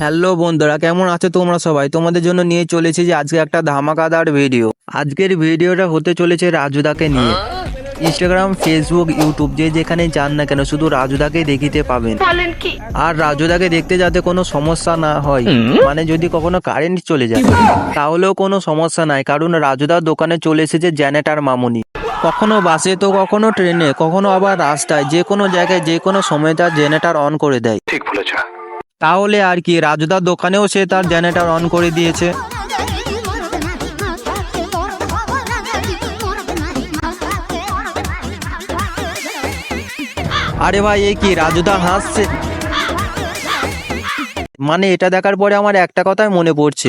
Hello বন্ধুরা কেমন আছো তোমরা সবাই? তোমাদের জন্য নিয়ে চলেছি যে আজকে একটা ধামাকাদার ভিডিও। আজকের ভিডিওটা হতে চলেছে রাজুদাকে নিয়ে। ইনস্টাগ্রাম ফেসবুক ইউটিউব যে যেখানে যান না কেন শুধু রাজুদাকেই দেখিতে পাবেন। আর রাজুদাকে দেখতে যাতে কোনো সমস্যা না হয় মানে যদি কখনো কারেন্ট চলে যায় তাহলেও কোনো সমস্যা নাই কারণ রাজুদার দোকানে চলে এসেছে জ্যানেটার মামুনি। কখনো বাসে তো কখনো ট্রেনে কখনো আবার রাস্তায় যে কোনো জায়গায় যে কোনো সময় তার জেনারেটর অন করে দেয়। ঠিক বলেছ। তাহলে আর কি, রাজুদার দোকানেও সে তার জেনারেটর অন করে দিয়েছে। আরে ভাই, এ কি, রাজুদা হাসছে? মানে এটা দেখার পরে আমার একটা কথাই মনে পড়ছে।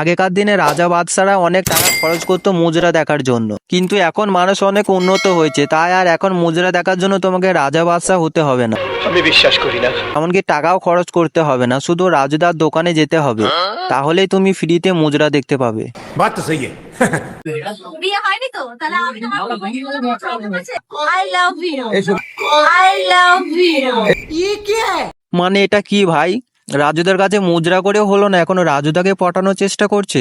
আগেকার দিনে রাজা বাদশারা অনেক টাকা খরচ করতো মুজরা দেখার জন্য। কিন্তু এখন মানুষ অনেক উন্নত হয়েছে, তাই আর এখন মুজরা দেখার জন্য তোমাকে রাজা বাদশাহ হতে হবে না। আমি বিশ্বাস করি না। এমনকি টাকাও খরচ করতে হবে না শুধু রাজুদার দোকানে যেতে হবে। তাহলে তুমি ফ্রিতে মুজরা দেখতে পাবে। মানে এটা কি ভাই? রাজুদার কাছে মুজরা করে হলো না এখন রাজুদাকে পটানোর চেষ্টা করছে?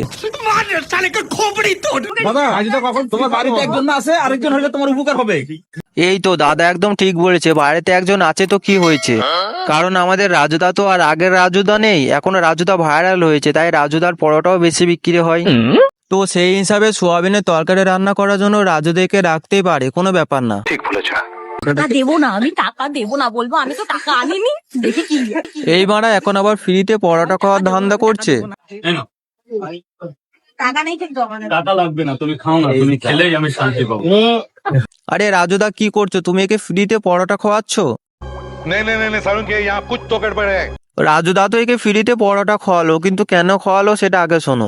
তোমার বাড়িতে একজন না আছে আরেকজন হলে তোমার উপকার হবে। এই তো দাদা একদম ঠিক বলেছে বাড়িতে একজন আছে তো কি হয়েছে? কারণ আমাদের রাজুদা তো আর আগের রাজুদা নেই এখন রাজুদা ভাইরাল হয়েছে তাই রাজুদার পরোটাও বেশি বিক্রি হয়। তো সেই হিসাবে সোয়াবিনের তরকারি রান্না করার জন্য রাজুদেরকে রাখতেই পারে কোনো ব্যাপার না। ঠিক বলেছ। টাকা দেবো না আমি টাকা দেবো না বলব আমি তো টাকা আনিনি দেখে কি এই মারা এখন আবার ফ্রিতে পরোটা খাওয়ার ধান্দা করছে? আরে রাজুদা কি করছ? তুমি একে ফ্রিতে পরোটা খাওয়াচ্ছ? রাজুদা তো একে ফ্রিতে পরোটা খাওয়ালো কিন্তু কেন খাওয়ালো সেটা আগে শোনো।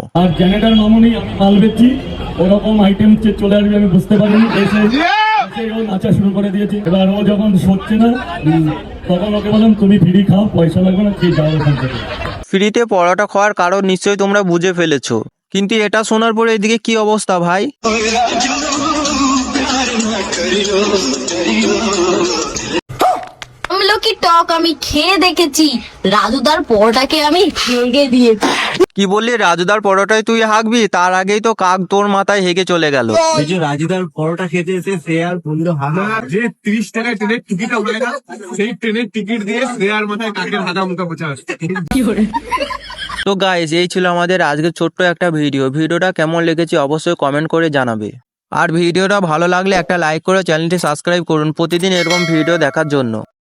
ওরকম আইটেম চলে আসবে আমি বুঝতে পারিনি। নাচা শুরু করে দিয়েছে। এবার ও যখন সরছে না তখন ওকে বললাম তুমি ফ্রি খাও পয়সা লাগবে না যাও ফ্রিতে পরোটা খাওয়ার কারণ নিশ্চয়ই তোমরা বুঝে ফেলেছো। কিন্তু এটা শোনার পরে এদিকে কি অবস্থা ভাই? আমলকি টক আমি খেয়ে দেখেছি। রাজুদার পরোটাকে আমি ভেঙে দিয়েছি। কি বললি রাজুদার পরোটায় তুই হাঁকবি? তার আগেই তো কাক তোর মাথায় হেগে চলে গেল। যে রাজুদার পরোটা খেতে এসে সে আর বলল হামা যে তিরিশ টাকায় ট্রেনের টিকিট উঠে না সেই ট্রেনের টিকিট দিয়ে শ্রেয়ার মাথায় কাকের হাতা মুখা বোঝা তো গাইজ এই ছিল আমাদের আজকে ছোট্ট একটা ভিডিও ভিডিওটা কেমন লেগেছে অবশ্যই কমেন্ট করে জানাবে। আর ভিডিওটা ভালো লাগলে একটা লাইক করে চ্যানেলটি সাবস্ক্রাইব করুন। প্রতিদিন এরকম ভিডিও দেখার জন্য।